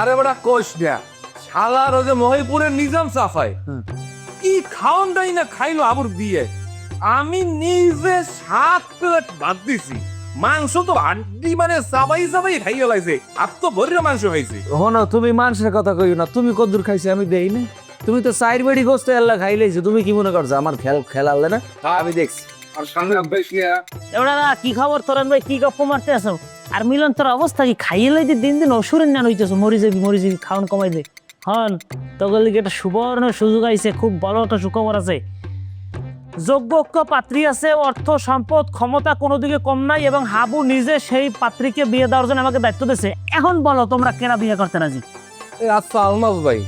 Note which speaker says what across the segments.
Speaker 1: আরে বেটা কোষ দেয়া। শালার ওই যে মহিপুরের নিজাম সাফাই। কি না খাইলো আবুর বিয়ে। আমি নিজে সাত প্লেট ভাত দিছি। মাংস তো আড্ডি মানে সাবাই সাবাই খাইয়ে লাইছে। আর তো ভরির মাংস খাইছে।
Speaker 2: হনো তুমি মাংসের কথা কইও না। তুমি কদ্দুর খাইছে আমি দেই না। তুমি তো চাইর বেড়ি গোস্ত আল্লাহ খাইলেইছো তুমি কি মনে করছ আমার খেল খেলালে না? আমি দেখছি।
Speaker 1: আর সামনে বেশ
Speaker 3: কি খবর তোরান ভাই? কি গপ্প মারতে আছো? আর মিলন তোর অবস্থা কি? খাইয়ে লাইতে দিন দিন অসুরের নান হইতেছো। মরি যাবি মরি যাবি খাওয়ান কমাই দে। হন তোকে লিগে একটা সুবর্ণ সুযোগ আইছে খুব বড় একটা সুখবর আছে। যোগ্য পাত্রী আছে অর্থ সম্পদ ক্ষমতা কোনো দিকে কম নাই এবং হাবু নিজে সেই পাত্রীকে বিয়ে দেওয়ার জন্য আমাকে দায়িত্ব দিয়েছে। এখন বলো তোমরা কেনা বিয়ে করতে রাজি?
Speaker 1: আচ্ছা আলমাস ভাই।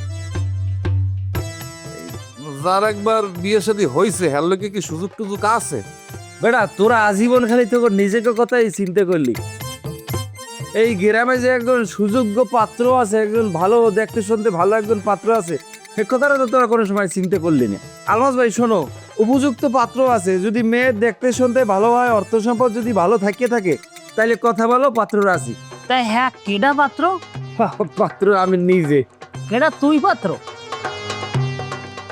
Speaker 1: যার একবার বিয়ে শাদী হয়েছে হ্যার লোকে কি সুযোগ টুযোগ আছে?
Speaker 2: বেটা তোরা আজীবন খালি তোর নিজেকে কথাই চিন্তা করলি। এই গ্রামে যে একজন সুযোগ্য পাত্র আছে একজন ভালো দেখতে শুনতে ভালো একজন পাত্র আছে সে কথাটা তো তোরা কোনো সময় চিন্তা করলি না। আলমাস ভাই শোনো উপযুক্ত পাত্র আছে যদি মেয়ে দেখতে শুনতে ভালো হয় অর্থ সম্পদ যদি ভালো থাকিয়ে থাকে তাইলে কথা বলো পাত্র রাশি
Speaker 3: তাই হ্যাঁ কেডা পাত্র?
Speaker 2: পাত্র আমি নিজে।
Speaker 3: কেডা তুই পাত্র?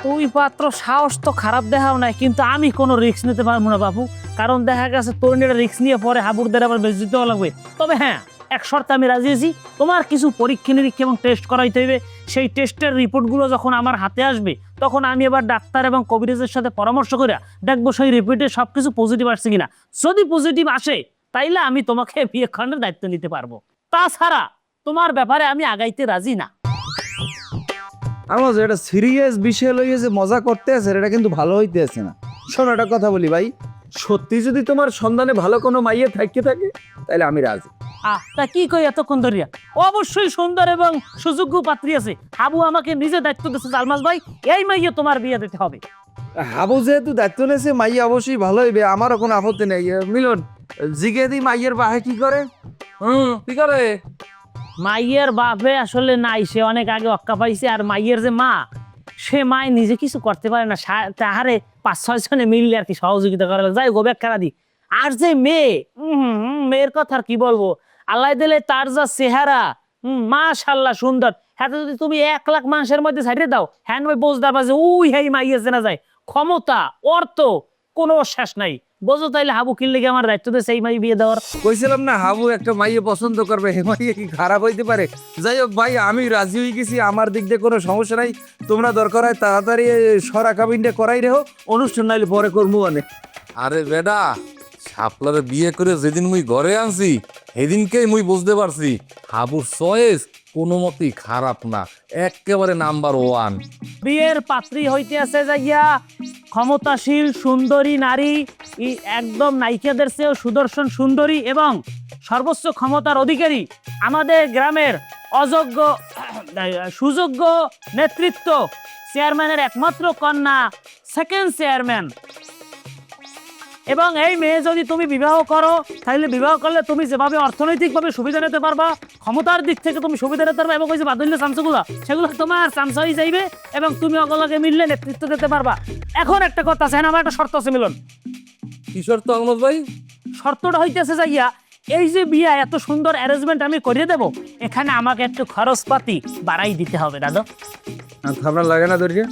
Speaker 3: তুই পাত্র সাহস তো খারাপ দেখাও নাই কিন্তু আমি কোনো রিস্ক নিতে পারব না বাবু কারণ দেখা গেছে তোর নিয়ে রিস্ক নিয়ে পরে হাবুরদের আবার বেশ দিতে লাগবে। তবে হ্যাঁ এক শর্তে আমি রাজি আছি। তোমার কিছু পরীক্ষা নিরীক্ষা এবং টেস্ট করাইতে হইবে। সেই টেস্টের রিপোর্টগুলো যখন আমার হাতে আসবে, তখন আমি এবার ডাক্তার এবং কবিরাজের সাথে পরামর্শ করে দেখব সেই রিপোর্টে সব কিছু পজিটিভ আসছে কিনা। যদি পজিটিভ আসে, তাইলে আমি তোমাকে বিয়ে খানের দায়িত্ব নিতে পারব। তাছাড়া তোমার ব্যাপারে আমি আগাইতে রাজি না।
Speaker 2: আমার এটা সিরিয়াস বিষয় লইয়ে যে মজা করতে আছে, এটা কিন্তু ভালো হইতে আছে না। শোনো, একটা কথা বলি ভাই। সত্যি যদি তোমার সন্ধানে ভালো কোনো মাইয়ে থাকতে থাকে তাহলে আমি রাজি।
Speaker 3: আহ তা কি কই এতক্ষণ ধরিয়া? অবশ্যই সুন্দর এবং সুযোগ্য পাত্রী আছে। হাবু আমাকে নিজে দায়িত্ব দিচ্ছে জালমাস ভাই এই মাইয়ে তোমার বিয়ে দিতে হবে।
Speaker 2: হাবু যেহেতু দায়িত্ব নেছে মাইয়া অবশ্যই ভালো হইবে আমারও কোনো আপত্তি নেই। মিলন জিগে দি মাইয়ের বাহে কি করে?
Speaker 1: হুম ঠিক আছে
Speaker 3: মাইয়ের বাপে আসলে নাই সে অনেক আগে অক্কা পাইছে আর মাইয়ের যে মা সে মায় নিজে কিছু করতে পারে না। তাহারে পাঁচ ছয় জনে মিললে আর কি সহযোগিতা করে যাই গো ব্যাখ্যা দি আর যে মেয়ে উম হুম, হুম, মেয়ের কথা আর কি বলব? আল্লাহ দিলে তার যা চেহারা মাশাল্লাহ সুন্দর। হ্যাঁ যদি তুমি এক লাখ মানুষের মধ্যে ছাড়িয়ে দাও হ্যাঁ ওই বোঝদার পাশে উই হেই মাইয়ে চেনা যায়। ক্ষমতা অর্থ কোনো শেষ নাই। বোঝো তাইলে হাবু কিনলে কি আমার দায়িত্ব দিয়ে সেই মাই বিয়ে দেওয়ার।
Speaker 2: কইছিলাম না হাবু একটা মাইয়ে পছন্দ করবে হে মাইয়ে কি খারাপ হইতে পারে? যাই হোক ভাই আমি রাজি হয়ে গেছি আমার দিক দিয়ে কোনো সমস্যা নাই। তোমরা দরকার হয় তাড়াতাড়ি সরা কাবিনটা করাই রেহো অনুষ্ঠান নাইলে পরে করব মানে
Speaker 1: আরে বেডা শাপলারে বিয়ে করে যেদিন মুই ঘরে আনছি সেদিনকেই মুই বুঝতে পারছি, হাবুর চয়েস কোনো মতেই খারাপ না একেবারে নাম্বার ওয়ান।
Speaker 3: বিয়ের পাত্রী হইতে আছে যাইয়া ক্ষমতাশীল, সুন্দরী নারী, ই একদম নায়িকাদের চেয়েও সুদর্শন, সুন্দরী এবং সর্বোচ্চ ক্ষমতার অধিকারী আমাদের গ্রামের অযোগ্য, সুযোগ্য নেতৃত্ব, চেয়ারম্যানের একমাত্র কন্যা সেকেন্ড চেয়ারম্যান এবং এই মেয়ে যদি তুমি বিবাহ করো তাহলে বিবাহ করলে তুমি যেভাবে অর্থনৈতিকভাবে সুবিধা নিতে পারবা ক্ষমতার দিক থেকে তুমি সুবিধা নিতে পারবা এবং ওই যে বাদুল্য চামচগুলো সেগুলো তোমার চামচ হয়ে যাইবে এবং তুমি অগলকে মিললে নেতৃত্ব দিতে পারবা। এখন একটা কথা আছে হ্যাঁ আমার একটা শর্ত আছে মিলন।
Speaker 1: কিশোর তো আহমদ ভাই?
Speaker 3: শর্তটা হইতেছে যাইয়া এই যে বিয়া এত সুন্দর অ্যারেঞ্জমেন্ট আমি করিয়ে দেব এখানে আমাকে একটু খরচপাতি বাড়াই দিতে হবে দাদা।
Speaker 2: আর লাগে না তোরকে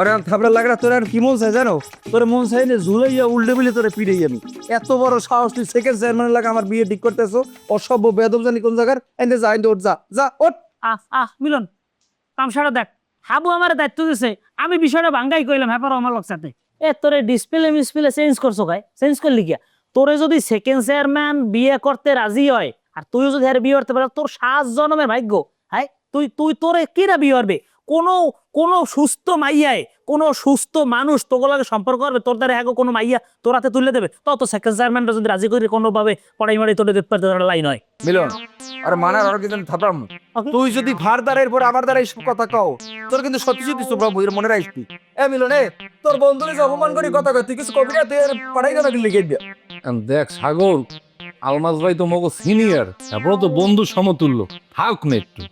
Speaker 2: আর থাবড়া লাগে না তোর আর কি মন চাই জানো? তোর মন চাই না ঝুলাইয়া উল্টে বিলে তোরে পিড়াই আমি। এত বড় সাহস তুই সেকেন্ড চেয়ারম্যান লাগে আমার বিয়ে ঠিক করতেছো? অসভ্য বেদব জানি কোন জায়গার? এনে যা এনে ওঠ, যা যা, ওঠ।
Speaker 3: আহ আহ, মিলন তামসাটা দেখ। হাবু আমার দায়িত্ব দিছে, আমি বিষয়টা ভাঙ্গাই কইলাম হ্যাঁ আমার লোক সাথে। এ, তোরে ডিসপ্লে মিসপ্লে চেঞ্জ করছ গাই চেঞ্জ করলি গিয়া। তোরে যদি সেকেন্ড চেয়ারম্যান বিয়ে করতে রাজি হয়, আর তুইও যদি আর বিয়ে করতে পারো, তোর সাত জনমের ভাগ্য হ্যাঁ? তুই তুই তোরে কিরা বিয়ে করবে? কোনো কোনো সুস্থ মাইয়ায় কোনো সুস্থ মানুষ তোগুলোকে সম্পর্ক করবে তোর দ্বারা হ্যাঁ কোনো মাইয়া তোর হাতে তুলে দেবে। তত সেকেন্ড চেয়ারম্যানটা যদি রাজি করি কোনোভাবে পড়াই মারি তোরে দেখতে পারতে লাইন হয়
Speaker 2: মিলন আরে মানার আর কিন্তু
Speaker 3: Okay.
Speaker 2: তুই যদি ভার দ্বারের পর আমার দ্বারা এইসব কথা কও তোর কিন্তু সত্যি সত্যি সুপ্রাম বইয়ের মনে রাখবি এ মিলন এ তোর বন্ধুরে অপমান করি কথা কয় তুই কিছু কবি না তুই পাঠাই না লিখে দিয়া।
Speaker 1: দেখ সাগর আলমাজ ভাই তো মগো সিনিয়র তারপরে তো বন্ধু সমতুল্য। থাক না একটু।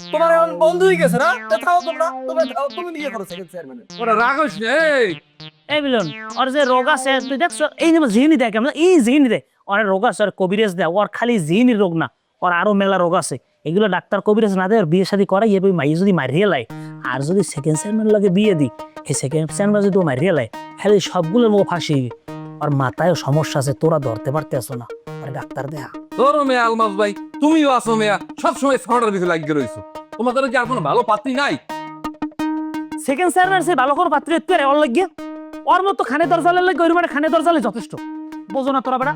Speaker 2: তোমার এখন বন্ধু হয়ে গেছে না? তা থাও তোমরা। তোমরা থাও তুমি নিয়ে করো সেকেন্ড চেয়ারম্যান
Speaker 1: ওরা রাগস এই।
Speaker 3: এই মিলন ওর যে রোগ আছে তুই দেখছ এই যে জিনি দেখ আমরা এই জিনি দে ওর রোগ আছে কবিরাজ দেয় ওর খালি জিনি রোগ না ওর আরও মেলা রোগ আছে। এগুলো ডাক্তার কবিরাজ না দেয় বিয়ে শাদী করাই এবার মাইয়ে যদি মারিয়ে লাই আর যদি সেকেন্ড চেয়ারম্যান লাগে বিয়ে দিই এই সেকেন্ড চেয়ারম্যান যদি ও মারিয়ে লাই হ্যাঁ সবগুলোর মুখ ফাঁসি আর মাথায় সমস্যা আছে তোরা ধরতে পারতে আসো না। আর ডাক্তার দেয়া
Speaker 1: তোর মেয়া আলমাস ভাই তুমিও আসো মেয়া সবসময় ছড়ার ভিতরে লাগিয়ে রয়েছো তোমাদের কি আর কোনো ভালো পাত্রী নাই?
Speaker 3: সেকেন্ড চেয়ারম্যান সে ভালো করে পাত্রী তুই আর লাগিয়ে ওর মতো খানে দরজালে লাগে ওর মানে খানে দরজালে যথেষ্ট। বোঝো না তোরা বেড়া